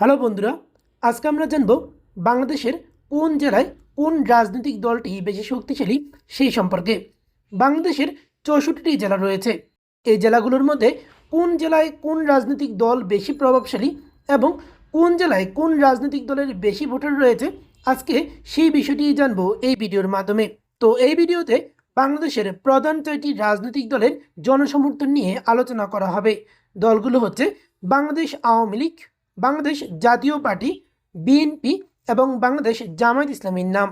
Hello বন্ধুরা, আজকে আমরা জানব বাংলাদেশের কোন জেলায় কোন রাজনৈতিক দলটি বেশি শক্তিশালী সেই সম্পর্কে। বাংলাদেশের চৌষট্টিটি জেলা রয়েছে। এই জেলাগুলোর মধ্যে কোন জেলায় কোন রাজনৈতিক দল বেশি প্রভাবশালী এবং কোন জেলায় কোন রাজনৈতিক দলের বেশি ভোটার রয়েছে, আজকে সেই বিষয়টি জানব এই ভিডিওর মাধ্যমে। তো এই ভিডিওতে বাংলাদেশের প্রধান ছয়টি রাজনৈতিক দলের জনসমর্থন নিয়ে আলোচনা করা হবে। দলগুলো হচ্ছে বাংলাদেশ আওয়ামী লীগ বাংলাদেশ জাতীয় পার্টি বিএনপি এবং বাংলাদেশ জামায়াত ইসলামীর নাম।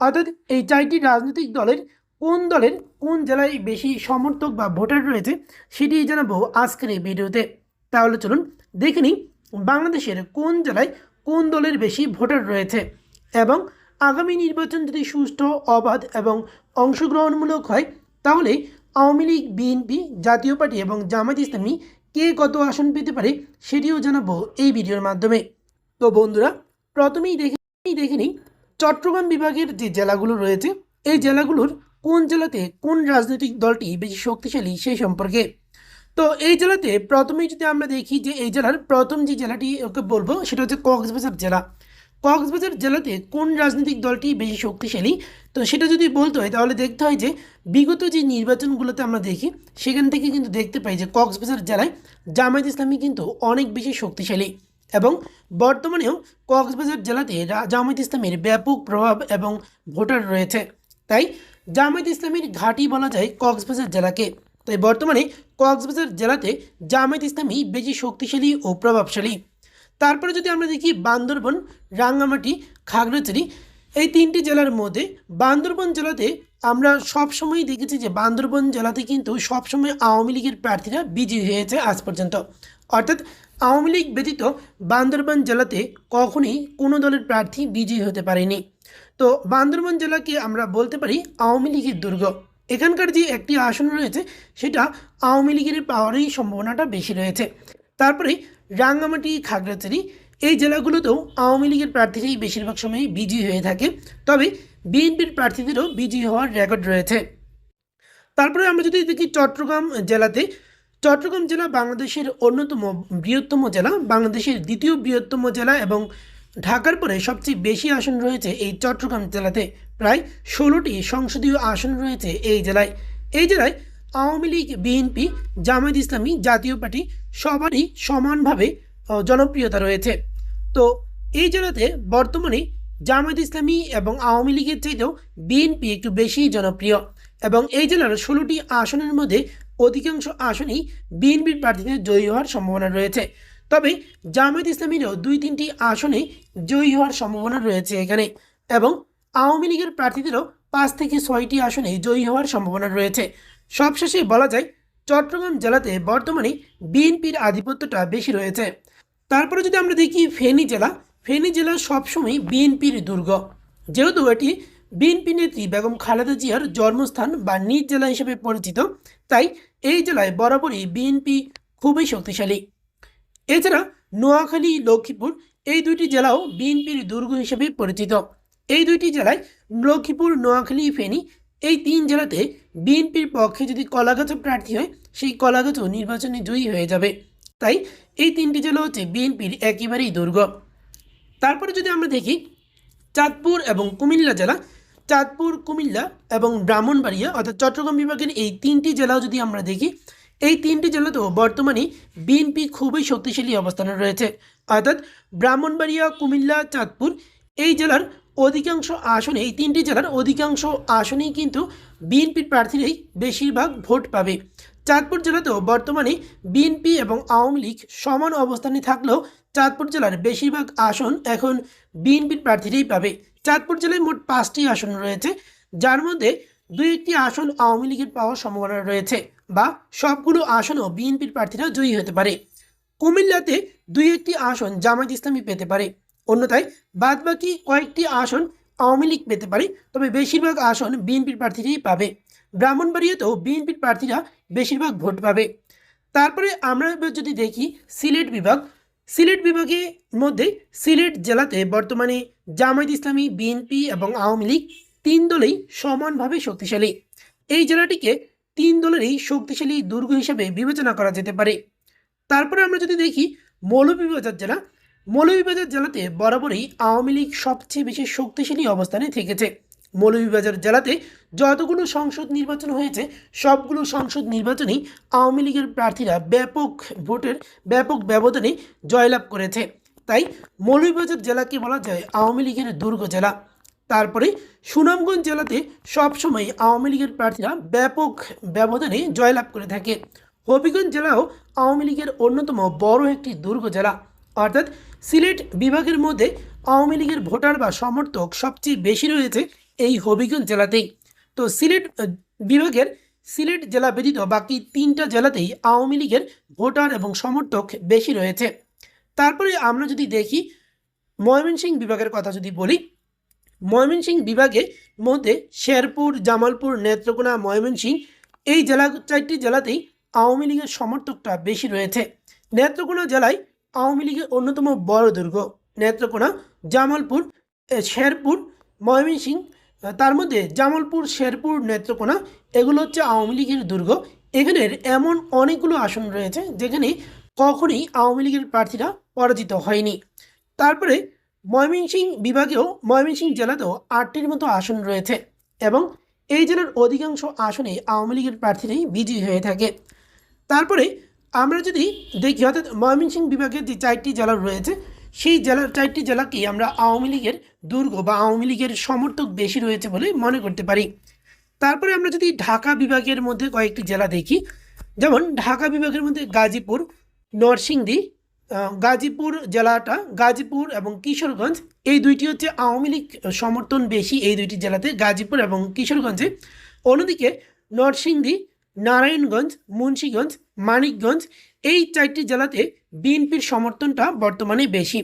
অর্থাৎ এই চারটি রাজনৈতিক দলের কোন দলের কোন জেলায় বেশি সমর্থক বা ভোটার রয়েছে সেটি জানাব আজকের এই ভিডিওতে। তাহলে চলুন দেখে নিই বাংলাদেশের কোন জেলায় কোন দলের বেশি ভোটার রয়েছে এবং আগামী নির্বাচন যদি সুষ্ঠু, অবাধ এবং অংশগ্রহণমূলক হয়, তাহলে আওয়ামী লীগ বিএনপি জাতীয় পার্টি এবং জামায়াত ইসলামী কে কত আসন পেতে পারে সেটিও জানাব এই ভিডিওর মাধ্যমে। তো বন্ধুরা, প্রথমেই দেখে দেখে নিই, চট্টগ্রাম বিভাগের যে জেলাগুলো রয়েছে, এই জেলাগুলোর কোন জেলাতে কোন রাজনৈতিক দলটি বেশি শক্তিশালী সেই সম্পর্কে। তো এই জেলাতে প্রথমেই যদি আমরা দেখি যে এই জেলার প্রথম যে জেলাটি ওকে বলব, সেটা হচ্ছে কক্সবাজার জেলা। কক্সবাজার জেলাতে কোন রাজনৈতিক দলটি বেশি শক্তিশালী? তো সেটা যদি বলতে হয়, তাহলে দেখতে হয় যে বিগত যে নির্বাচনগুলোতে আমরা দেখি, সেখান থেকে কিন্তু দেখতে পাই যে কক্সবাজার জেলায় জামায়াত ইসলামী কিন্তু অনেক বেশি শক্তিশালী এবং বর্তমানেও কক্সবাজার জেলাতে জামায়াত ইসলামের ব্যাপক প্রভাব এবং ভোটার রয়েছে। তাই জামায়াত ইসলামের ঘাঁটি বলা যায় কক্সবাজার জেলাকে। তাই বর্তমানে কক্সবাজার জেলাতে জামায়াত ইসলামী বেশি শক্তিশালী ও প্রভাবশালী। তারপরে যদি আমরা দেখি বান্দরবন, রাঙ্গামাটি, খাগড়াছড়ি, এই তিনটি জেলার মধ্যে বান্দরবন জেলাতে আমরা সবসময় দেখেছি যে বান্দরবন জেলাতে কিন্তু সবসময় আওয়ামী লীগের প্রার্থীরা বিজয়ী হয়েছে আজ পর্যন্ত। অর্থাৎ আওয়ামী লীগ ব্যতীত বান্দরবান জেলাতে কখনই কোনো দলের প্রার্থী বিজয়ী হতে পারেনি। তো বান্দরবান জেলাকে আমরা বলতে পারি আওয়ামী লীগের দুর্গ। এখানকার যে একটি আসন রয়েছে, সেটা আওয়ামী লীগের পাওয়ারই সম্ভাবনাটা বেশি রয়েছে। তারপরে রাঙ্গামাটি, খাগড়াছড়ি এই জেলাগুলোতেও আওয়ামী লীগের প্রার্থীরাই বেশিরভাগ সময় বিজয়ী হয়ে থাকে। তবে বিএনপির প্রার্থীদেরও বিজয়ী হওয়ার রেকর্ড রয়েছে। তারপরে আমরা যদি দেখি চট্টগ্রাম জেলাতে, চট্টগ্রাম জেলা বাংলাদেশের অন্যতম বৃহত্তম জেলা, বাংলাদেশের দ্বিতীয় বৃহত্তম জেলা এবং ঢাকার পরে সবচেয়ে বেশি আসন রয়েছে এই চট্টগ্রাম জেলাতে। প্রায় ষোলোটি সংসদীয় আসন রয়েছে এই জেলায়। এই জেলায় আওয়ামী লীগ, বিএনপি, জামায়াত ইসলামী জাতীয় পার্টি সবারই সমানভাবে জনপ্রিয়তা রয়েছে। তো এই জেলাতে বর্তমানে জামায়াত ইসলামী এবং আওয়ামী লীগের চাইতেও বিএনপি একটু বেশি জনপ্রিয় এবং এই জেলার ষোলোটি আসনের মধ্যে অধিকাংশ আসনেই বিএনপির প্রার্থীদের জয়ী হওয়ার সম্ভাবনা রয়েছে। তবে জামায়াত ইসলামীরও দুই তিনটি আসনে জয়ী হওয়ার সম্ভাবনা রয়েছে এখানে এবং আওয়ামী লীগের প্রার্থীদেরও পাঁচ থেকে ছয়টি আসনে জয়ী হওয়ার সম্ভাবনা রয়েছে। সবশেষে বলা যায়, চট্টগ্রাম জেলাতে বর্তমানে বিএনপির আধিপত্যটা বেশি রয়েছে। তারপরে যদি আমরা দেখি ফেনী জেলা ফেনী জেলা সবসময় বিএনপির দুর্গ। যেহেতু এটি বিএনপি নেত্রী বেগম খালেদা জিয়ার জন্মস্থান বা নিজ জেলা হিসেবে পরিচিত, তাই এই জেলায় বরাবরই বিএনপি খুবই শক্তিশালী। এছাড়া নোয়াখালী, লক্ষ্মীপুর এই দুইটি জেলাও বিএনপির দুর্গ হিসেবে পরিচিত। এই দুইটি জেলায় লক্ষ্মীপুর, নোয়াখালী, ফেনী এই তিন জেলাতে বিএনপির পক্ষে যদি কলাগাছও প্রার্থী হয়, সেই কলাগাছও নির্বাচনে জয়ী হয়ে যাবে। তাই এই তিনটি জেলা হচ্ছে বিএনপির একেবারেই দুর্গ। তারপরে যদি আমরা দেখি, চাঁদপুর এবং কুমিল্লা জেলা। চাঁদপুর, কুমিল্লা এবং ব্রাহ্মণবাড়িয়া অর্থাৎ চট্টগ্রাম বিভাগের এই তিনটি জেলাও যদি আমরা দেখি, এই তিনটি জেলাতেও বর্তমানে বিএনপি খুবই শক্তিশালী অবস্থানে রয়েছে। অর্থাৎ ব্রাহ্মণবাড়িয়া, কুমিল্লা, চাঁদপুর এই জেলার অধিকাংশ আসনে এই তিনটি জেলার অধিকাংশ আসনেই কিন্তু বিএনপির প্রার্থীরাই বেশিরভাগ ভোট পাবে। চাঁদপুর জেলাতেও বর্তমানে বিএনপি এবং আওয়ামী লীগ সমান অবস্থানে থাকলেও চাঁদপুর জেলার বেশিরভাগ আসন এখন বিএনপির প্রার্থীরাই পাবে। চাঁদপুর জেলায় মোট পাঁচটি আসন রয়েছে, যার মধ্যে দুই একটি আসন আওয়ামী লীগের পাওয়ার সম্ভাবনা রয়েছে বা সবগুলো আসনও বিএনপির প্রার্থীরা জয়ী হতে পারে। কুমিল্লাতে দুই একটি আসন জামায়াত ইসলামী পেতে পারে। অন্যথায় বাদবাকি কয়েকটি আসন আওয়ামী লীগ পেতে পারে, তবে বেশিরভাগ আসন বিএনপির প্রার্থীরাই পাবে। ব্রাহ্মণবাড়িয়াতেও বিএনপির প্রার্থীরা বেশিরভাগ ভোট পাবে। তারপরে আমরা যদি দেখি সিলেট বিভাগ। সিলেট বিভাগের মধ্যে সিলেট জেলাতে বর্তমানে জামায়াত ইসলামী, বিএনপি এবং আওয়ামী লীগ তিন দলেই সমানভাবে শক্তিশালী। এই জেলাটিকে তিন দলেরই শক্তিশালী দুর্গ হিসেবে বিবেচনা করা যেতে পারে। তারপরে আমরা যদি দেখি মৌলভীবাজার জেলা। মৌলভীবাজার জেলাতে বরাবরই আওয়ামী লীগ সবচেয়ে বেশি শক্তিশালী অবস্থানে থেকেছে। মৌলভীবাজার জেলাতে যতগুলো সংসদ নির্বাচন হয়েছে, সবগুলো সংসদ নির্বাচনেই আওয়ামী লীগের প্রার্থীরা ব্যাপক ভোটের, ব্যাপক ব্যবধানে জয়লাভ করেছে। তাই মৌলভীবাজার জেলাকে বলা যায় আওয়ামী লীগের দুর্গ জেলা। তারপরে সুনামগঞ্জ জেলাতে সবসময় আওয়ামী লীগের প্রার্থীরা ব্যাপক ব্যবধানে জয়লাভ করে থাকে। হবিগঞ্জ জেলাও আওয়ামী লীগের অন্যতম বড় একটি দুর্গ জেলা। অর্থাৎ সিলেট বিভাগের মধ্যে আওয়ামী লীগের ভোটার বা সমর্থক সবচেয়ে বেশি রয়েছে এই হবিগঞ্জ জেলাতেই। তো সিলেট বিভাগের সিলেট জেলা ব্যতীত বাকি তিনটা জেলাতেই আওয়ামী লীগের ভোটার এবং সমর্থক বেশি রয়েছে। তারপরে আমরা যদি দেখি ময়মনসিংহ বিভাগের কথা যদি বলি, ময়মনসিংহ বিভাগে মধ্যে শেরপুর, জামালপুর, নেত্রকোনা, ময়মনসিংহ এই জেলা চারটি জেলাতেই আওয়ামী লীগের সমর্থকটা বেশি রয়েছে। নেত্রকোনা জেলায় আওয়ামী লীগের অন্যতম বড় দুর্গ, নেত্রকোনা, জামালপুর শেরপুর, ময়মনসিংহ। তার মধ্যে জামালপুর, শেরপুর, নেত্রকোনা, এগুলো হচ্ছে আওয়ামী লীগের দুর্গ। এখানের এমন অনেকগুলো আসন রয়েছে যেখানে কখনই আওয়ামী লীগের প্রার্থীরা পরাজিত হয়নি। তারপরে ময়মনসিংহ বিভাগেও ময়মনসিংহ জেলাতেও আটটির মতো আসন রয়েছে এবং এই জেলার অধিকাংশ আসনে আওয়ামী লীগের প্রার্থীরাই বিজয়ী হয়ে থাকে। তারপরে আমরা যদি দেখি, অর্থাৎ ময়মনসিংহ বিভাগের যে চারটি জেলা রয়েছে, সেই জেলার চারটি জেলাকেই আমরা আওয়ামী লীগের দুর্গ বা আওয়ামী লীগের সমর্থক বেশি রয়েছে বলে মনে করতে পারি। তারপরে আমরা যদি ঢাকা বিভাগের মধ্যে কয়েকটি জেলা দেখি, যেমন ঢাকা বিভাগের মধ্যে গাজীপুর, নরসিংদী গাজীপুর জেলাটা, গাজীপুর এবং কিশোরগঞ্জ, এই দুইটি হচ্ছে আওয়ামী লীগ সমর্থন বেশি এই দুইটি জেলাতে, গাজীপুর এবং কিশোরগঞ্জে। অন্যদিকে নরসিংদী নারায়ণগঞ্জ, মুন্সীগঞ্জ, মানিকগঞ্জ এই চারটি জেলাতে বিএনপির সমর্থনটা বর্তমানে বেশি।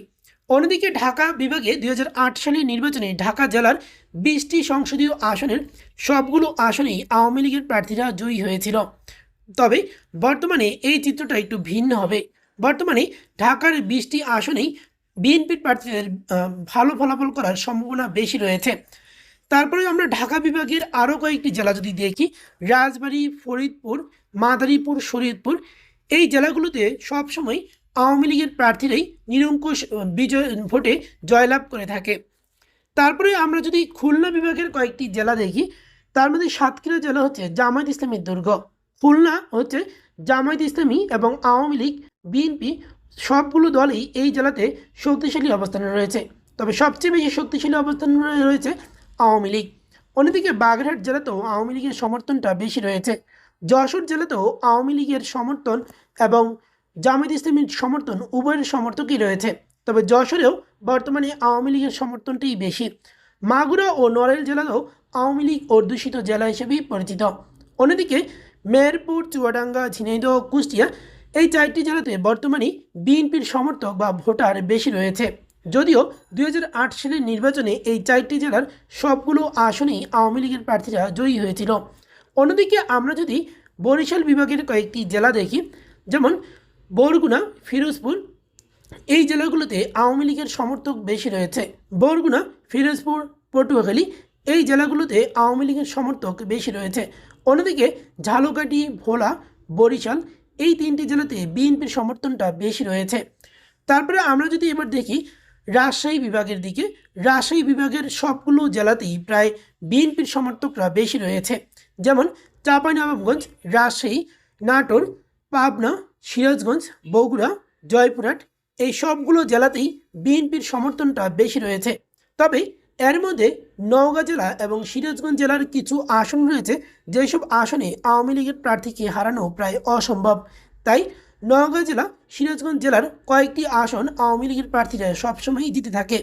অন্যদিকে ঢাকা বিভাগে দুই হাজার আট সালের নির্বাচনে ঢাকা জেলার বিশটি সংসদীয় আসনের সবগুলো আসনেই আওয়ামী লীগের প্রার্থীরা জয়ী হয়েছিল। তবে বর্তমানে এই চিত্রটা একটু ভিন্ন হবে। বর্তমানে ঢাকার বিশটি আসনেই বিএনপির প্রার্থীদের ভালো ফলাফল করার সম্ভাবনা বেশি রয়েছে। তারপরে আমরা ঢাকা বিভাগের আরও কয়েকটি জেলা যদি দেখি, রাজবাড়ী, ফরিদপুর, মাদারীপুর, শরীয়তপুর, এই জেলাগুলোতে সবসময় আওয়ামী লীগের প্রার্থীরাই নিরঙ্কুশ বিজয় ভোটে জয়লাভ করে থাকে। তারপরে আমরা যদি খুলনা বিভাগের কয়েকটি জেলা দেখি, তার মধ্যে সাতক্ষীরা জেলা হচ্ছে জামায়াত ইসলামীর দুর্গ। খুলনা হচ্ছে জামায়াত ইসলামী এবং আওয়ামী লীগ, বিএনপি সবগুলো দলই এই জেলাতে শক্তিশালী অবস্থানে রয়েছে। তবে সবচেয়ে বেশি শক্তিশালী অবস্থান রয়েছে আওয়ামী লীগ। অন্যদিকে বাগেরহাট জেলাতেও আওয়ামী লীগের সমর্থনটা বেশি রয়েছে। যশোর জেলাতেও আওয়ামী লীগের সমর্থন এবং জামায়াত ইসলামীর সমর্থন উভয়ের সমর্থকই রয়েছে। তবে যশোরেও বর্তমানে আওয়ামী লীগের সমর্থনটাই বেশি। মাগুরা ও নড়াইল জেলাতেও আওয়ামী লীগ অধ্যুষিত জেলা হিসেবেই পরিচিত। অন্যদিকে মেহেরপুর, চুয়াডাঙ্গা, ঝিনাইদহ, কুষ্টিয়া এই চারটি জেলাতে বর্তমানে বিএনপির সমর্থক বা ভোটার বেশি রয়েছে। যদিও দু হাজার আট সালের নির্বাচনে এই চারটি জেলার সবগুলো আসনেই আওয়ামী লীগের প্রার্থীরা জয়ী হয়েছিল। অন্যদিকে আমরা যদি বরিশাল বিভাগের কয়েকটি জেলা দেখি, যেমন বরগুনা, ফিরোজপুর, এই জেলাগুলোতে আওয়ামী লীগের সমর্থক বেশি রয়েছে। বরগুনা, ফিরোজপুর, পটুয়াখালী, এই জেলাগুলোতে আওয়ামী লীগের সমর্থক বেশি রয়েছে। অন্যদিকে ঝালকাঠি, ভোলা, বরিশাল, এই তিনটি জেলাতে বিএনপির সমর্থনটা বেশি রয়েছে। তারপরে আমরা যদি এবার দেখি রাজশাহী বিভাগের দিকে, রাজশাহী বিভাগের সবগুলো জেলাতেই প্রায় বিএনপির সমর্থকরা বেশি রয়েছে। যেমন চাঁপাইনবাবগঞ্জ রাজশাহী, নাটোর, পাবনা, সিরাজগঞ্জ, বগুড়া, জয়পুরহাট, এই সবগুলো জেলাতেই বিএনপির সমর্থনটা বেশি রয়েছে। তবে এর মধ্যে নওগাঁ জেলা এবং সিরাজগঞ্জ জেলার কিছু আসন রয়েছে, যেসব আসনে আওয়ামী লীগের প্রার্থীকে হারানো প্রায় অসম্ভব। তাই নওগাঁ জেলা, সিরাজগঞ্জ জেলার কয়েকটি আসন আওয়ামী লীগের প্রার্থীরা সবসময়ই জিতে থাকে।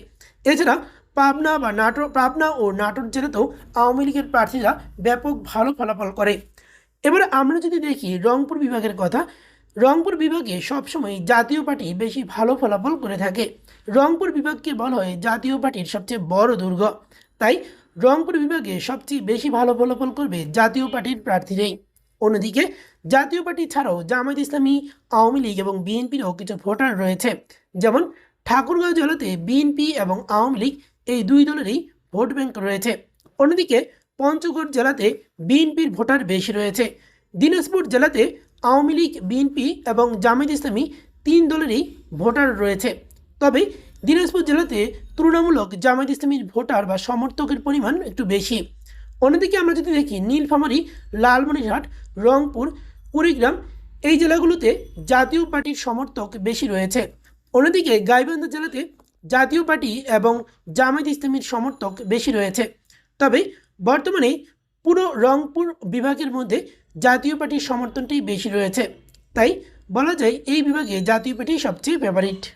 এছাড়া পাবনা বা নাটোর পাবনা ও নাটোর জেলাতেও আওয়ামী লীগের প্রার্থীরা ব্যাপক ভালো ফলাফল করে। এবার আমরা যদি দেখি রংপুর বিভাগের কথা, রংপুর বিভাগে সবসময় জাতীয় পার্টি বেশি ভালো ফলাফল করে থাকে। রংপুর বিভাগকে বলা হয় জাতীয় পার্টির সবচেয়ে বড় দুর্গ। তাই রংপুর বিভাগে সবচেয়ে বেশি ভালো ফলাফল করবে জাতীয় পার্টির প্রার্থীরাই। অন্যদিকে জাতীয় পার্টি ছাড়াও জামায়াত ইসলামী, আওয়ামী লীগ এবং বিএনপিরও কিছু ভোটার রয়েছে। যেমন ঠাকুরগাঁও জেলাতে বিএনপি এবং আওয়ামী লীগ এই দুই দলেরই ভোট ব্যাংক রয়েছে। অন্যদিকে পঞ্চগড় জেলাতে বিএনপির ভোটার বেশি রয়েছে। দিনাজপুর জেলাতে আওয়ামী লীগ, বিএনপি এবং জামায়াত ইসলামী তিন দলেরই ভোটার রয়েছে। তবে দিনাজপুর জেলাতে তুলনামূলক জামায়াত ইসলামীর ভোটার বা সমর্থকের পরিমাণ একটু বেশি। অন্যদিকে আমরা যদি দেখি, নীলফামারী, লালমনিরহাট, রংপুর, কুড়িগ্রাম, এই জেলাগুলোতে জাতীয় পার্টির সমর্থক বেশি রয়েছে। অন্যদিকে গাইবান্ধা জেলাতে জাতীয় পার্টি এবং জামায়াত ইসলামীর সমর্থক বেশি রয়েছে। তবে বর্তমানে পুরো রংপুর বিভাগের মধ্যে জাতীয় পার্টির সমর্থনটাই বেশি রয়েছে। তাই বলা যায় এই বিভাগে জাতীয় পার্টি সবচেয়ে ফেভারিট